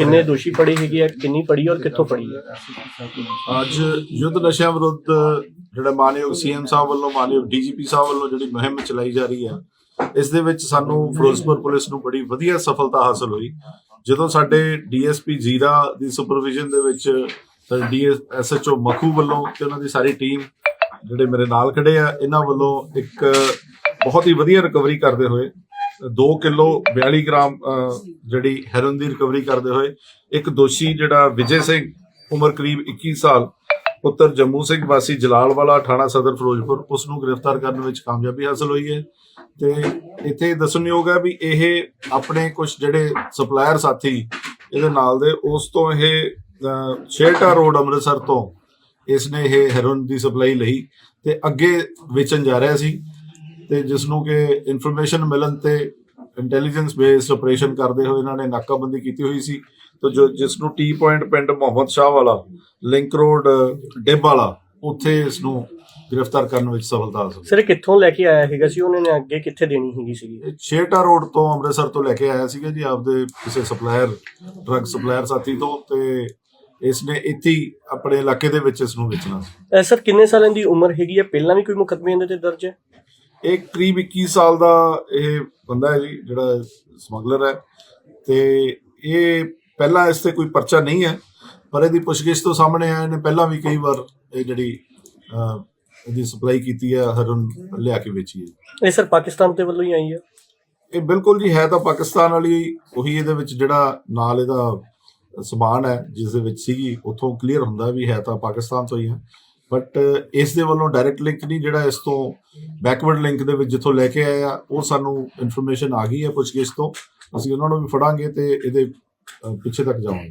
ਕਿੰਨੇ ਦੋਸ਼ੀ ਫੜੇ ਹੈਗੇ ਆ, ਕਿੰਨੀ ਫੜੀ ਔਰ ਕਿੱਥੋਂ ਫੜੀ ਹੈ? ਅੱਜ ਯੁੱਧ ਨਸ਼ਿਆਂ ਵਿਰੁੱਧ ਜਿਹੜਾ ਮਾਨਯੋਗ ਸੀਐਮ ਸਾਹਿਬ ਵੱਲੋਂ, ਮਾਨਯੋਗ ਡੀਜੀਪੀ ਸਾਹਿਬ ਵੱਲੋਂ ਜਿਹੜੀ ਮੁਹਿੰਮ ਚਲਾਈ ਜਾ ਰਹੀ ਹੈ, ਇਸ ਦੇ ਵਿੱਚ ਸਾਨੂੰ ਫਿਰੋਜ਼ਪੁਰ ਪੁਲਿਸ ਨੂੰ ਬੜੀ ਵਧੀਆ ਸਫਲਤਾ ਹਾਸਲ ਹੋਈ। ਜਦੋਂ ਸਾਡੇ ਡੀਐਸਪੀ ਜ਼ੀਰਾ ਦੀ ਸੁਪਰਵਿਜ਼ਨ ਦੇ ਵਿੱਚ ਡੀਐਸਐਚਓ ਮਖੂ ਵੱਲੋਂ ਤੇ ਉਹਨਾਂ ਦੀ ਸਾਰੀ ਟੀਮ ਜਿਹੜੇ ਮੇਰੇ ਨਾਲ ਖੜੇ ਆ, ਇਹਨਾਂ ਵੱਲੋਂ ਇੱਕ ਬਹੁਤ ਹੀ ਵਧੀਆ ਰਿਕਵਰੀ ਕਰਦੇ ਹੋਏ 2 ਕਿਲੋ 42 ਗ੍ਰਾਮ ਜਿਹੜੀ ਹੈਰੋਇਨ ਦੀ ਰਿਕਵਰੀ ਕਰਦੇ ਹੋਏ ਇੱਕ ਦੋਸ਼ੀ ਜਿਹੜਾ ਵਿਜੇ ਸਿੰਘ ਉਮਰ ਕਰੀਬ 21 ਸਾਲ ਪੁੱਤਰ ਜੰਮੂ ਸਿੰਘ ਵਾਸੀ ਜਲਾਲਵਾਲਾ ਥਾਣਾ ਸਦਰ ਫਿਰੋਜ਼ਪੁਰ ਉਸ ਨੂੰ ਗ੍ਰਿਫਤਾਰ ਕਰਨ ਵਿੱਚ ਕਾਮਯਾਬੀ ਹਾਸਲ ਹੋਈ ਹੈ। ਤੇ ਇੱਥੇ ਦੱਸਣਯੋਗ ਹੈ ਵੀ ਇਹ ਆਪਣੇ ਕੁਝ ਜਿਹੜੇ ਸਪਲਾਇਰ ਸਾਥੀ ਇਹਦੇ ਨਾਲ ਦੇ ਉਸ ਤੋਂ ਇਹ ਅਹ, ਰੋਡ ਅੰਮ੍ਰਿਤਸਰ ਤੋਂ ਇਸ ਨੇ ਇਹ ਹੈਰੋਇਨ ਦੀ ਸਪਲਾਈ ਲਈ ਤੇ ਅੱਗੇ ਵੇਚਣ ਜਾ ਰਿਹਾ ਸੀ। ਤੇ ਜਿਸ ਨੂੰ ਕਿ ਇਨਫੋਰਮੇਸ਼ਨ ਮਿਲਣ ਤੇ ਇੰਟੈਲੀਜੈਂਸ ਬੇਸਡ ਆਪਰੇਸ਼ਨ ਕਰਦੇ ਹੋਏ ਇਹਨਾਂ ਨੇ ਨਾਕਾਬੰਦੀ ਕੀਤੀ ਹੋਈ ਸੀ। ਤੇ ਜੋ ਜਿਸ ਨੂੰ ਟੀ ਪੁਆਇੰਟ ਪਿੰਡ ਮੁਹੰਮਦ ਸ਼ਾਹ ਵਾਲਾ ਲਿੰਕ ਰੋਡ ਡਿੱਬ ਵਾਲਾ ਉੱਥੇ ਇਸ ਨੂੰ ਗ੍ਰਿਫਤਾਰ ਕਰਨ ਵਿੱਚ ਸਫਲਤਾ ਹਾਸਲ। ਸਰ ਕਿੱਥੋਂ ਲੈ ਕੇ ਆਇਆ ਹੈਗਾ ਸੀ? ਉਹਨਾਂ ਨੇ ਅੱਗੇ ਕਿੱਥੇ ਦੇਣੀ ਹੈਗੀ ਸੀਗੀ? ਇਹ ਛੇਟਾ ਰੋਡ ਤੋਂ ਅੰਮ੍ਰਿਤਸਰ ਤੋਂ ਲੈ ਕੇ ਆਇਆ ਸੀਗਾ ਜੀ ਆਪਦੇ ਕਿਸੇ ਸਪਲਾਇਰ ਡਰੱਗ ਸਪਲਾਇਰ ਸਾਥੀ ਤੋਂ ਤੇ ਇਸ ਨੇ ਇੱਥੇ ਆਪਣੇ ਇਲਾਕੇ ਦੇ ਵਿੱਚ ਇਸ ਨੂੰ ਵੇਚਣਾ ਸੀ। ਸਰ ਕਿੰਨੇ ਸਾਲਾਂ ਦੀ ਉਮਰ ਹੈਗੀ ਹੈ? ਪਹਿਲਾਂ ਵੀ ਕੋਈ ਮੁਕੱਦਮੇ ਇਹਦੇ ਤੇ ਦਰਜ ਹੈ? ਇਹ ਕਰੀਬ 21 ਸਾਲ ਦਾ ਇਹ ਬੰਦਾ ਹੈ ਜੀ ਜਿਹੜਾ ਸਮਗਲਰ ਹੈ। ਤੇ ਇਹ ਪਹਿਲਾਂ ਇਸ ਤੇ ਕੋਈ ਪਰਚਾ ਨਹੀਂ ਹੈ ਪਰ ਇਹਦੀ ਪੁੱਛਗਿੱਛ ਤੋਂ ਸਾਹਮਣੇ ਆਇਆ ਇਹਨੇ ਪਹਿਲਾਂ ਵੀ ਕਈ ਵਾਰ ਇਹ ਜਿਹੜੀ ਇਹਦੀ ਸਪਲਾਈ ਕੀਤੀ ਹੈ ਹਰਨ ਲਿਆ ਕੇ ਵੇਚੀ ਹੈ। ਇਹ ਸਰ ਪਾਕਿਸਤਾਨ ਦੇ ਵੱਲੋਂ ਹੀ ਆਈ ਹੈ? ਇਹ ਬਿਲਕੁਲ ਜੀ ਹੈ ਤਾਂ ਪਾਕਿਸਤਾਨ ਵਾਲੀ ਉਹੀ ਇਹਦੇ ਵਿੱਚ ਜਿਹੜਾ ਨਾਲ ਇਹਦਾ ਸਮਾਨ ਹੈ ਜਿਸ ਦੇ ਵਿੱਚ ਸੀਗੀ ਉਥੋਂ ਕਲੀਅਰ ਹੁੰਦਾ ਵੀ ਹੈ ਤਾਂ ਪਾਕਿਸਤਾਨ ਤੋਂ ਹੀ ਹੈ। ਬਟ uh, ਇਸ ਦੇ ਵੱਲੋਂ ਡਾਇਰੈਕਟ ਲਿੰਕ ਨਹੀਂ, ਜਿਹੜਾ ਇਸ ਤੋਂ ਬੈਕਵਰਡ ਲਿੰਕ ਦੇ ਵਿੱਚ ਜਿੱਥੋਂ ਲੈ ਕੇ ਆਏ ਆ ਉਹ ਸਾਨੂੰ ਇਨਫੋਰਮੇਸ਼ਨ ਆ ਗਈ ਹੈ ਪੁੱਛਗਿੱਛ ਤੋਂ। ਅਸੀਂ ਉਹਨਾਂ ਨੂੰ ਵੀ ਫੜਾਂਗੇ ਤੇ ਇਹਦੇ ਪਿੱਛੇ ਤੱਕ ਜਾਵਾਂਗੇ।